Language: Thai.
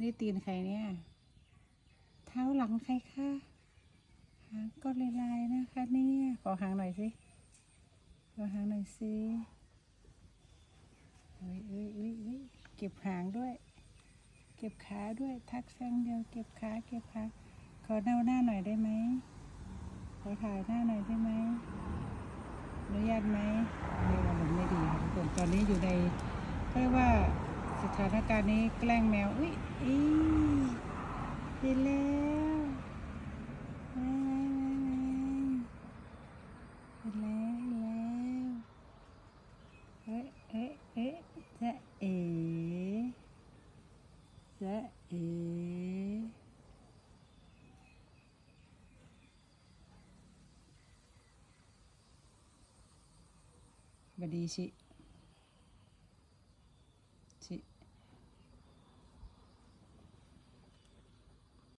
นี่ตีนใครเนี่ย เท้าหลังใครคะหางก็ลายๆนะคะเนี่ยขอหางหน่อยสิขอหางหน่อยสิเอ้ยเอ้ยเอ้ยเก็บหางด้วย เก็บขาด้วยทักแซงเดียวเก็บขาเก็บขาขอหน้าหน้าหน่อยได้ไหมขอถ่ายหน้าหน่อยได้ไหมอนุญาตไหมไม่ว่ามันไม่ดีค่ะทุกคนตอนนี้อยู่ในเรียกว่า สถานการณ์นี้แกล้งแมวอุ้ยอีเห็นแล้วแมวแมวแมวเห็นแล้วเห็นแล้วเอ๊ะเอ๊ะเอ๊ะจะเอ๋จะเอ๋บดีชิ ชิ